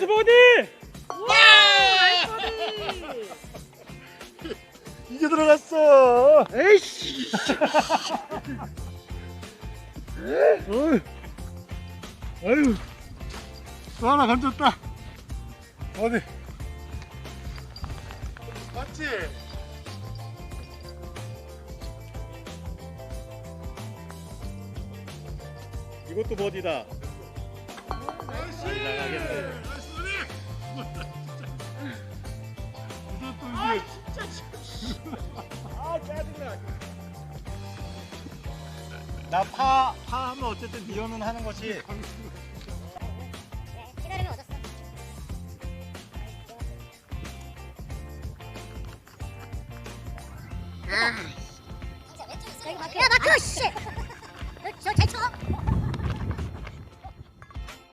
나이스 버디! 이게 들어갔어. 에이씨! 어이. 아유. 또 하나 건졌다. 어디? 맞지? 이것도 버디다. 짜증나. 나 파 파 하면 어쨌든 비어는 하는 것이 기다리면 얻었어. 아, 진짜 왼쪽에 있어. 야, 마크 씨.